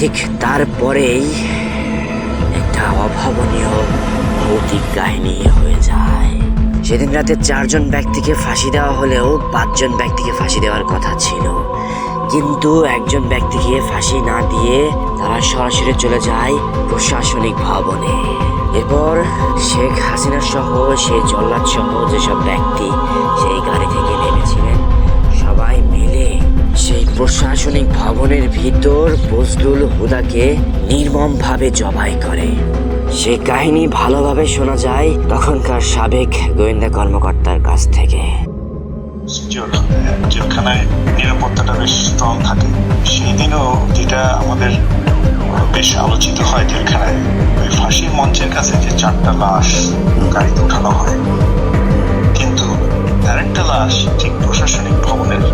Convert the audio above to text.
ঠিক তারপরেই একটা অভাবনীয় ভৌতিক কাহিনী হয়ে যায়। সেদিন রাতে চারজন ব্যক্তিকে ফাঁসি দেওয়া হলেও পাঁচজন ব্যক্তিকে ফাঁসি দেওয়ার কথা ছিল। কিন্তু একজন ব্যক্তিকে ফাঁসি না দিয়ে তারা সরাসরি চলে যায় প্রশাসনিক ভবনে। এরপর শেখ হাসিনা সহ সেই জল্লাদ সহ যেসব ব্যক্তি সেই গাড়ি থেকে প্রশাসনিক ভবনের ভিতর বজলুল হুদাকে নির্মমভাবে জবাই করে। সে কাহিনী ভালোভাবে শোনা যায় তখনকার সাবেক গোয়েন্দা কর্মকর্তার কাছ থেকে। জেলখানায় নিরাপত্তাটা বেশ স্ট্রং থাকে। সেই দিনও যেটা আমাদের বেশ আলোচিত হয় জেলখানায়। ওই ফাঁসির মঞ্চের কাছে যে চারটা লাশ গাড়িতে উঠানো হয়। কিন্তু আরেকটা লাশ ঠিক প্রশাসনিক ভবনের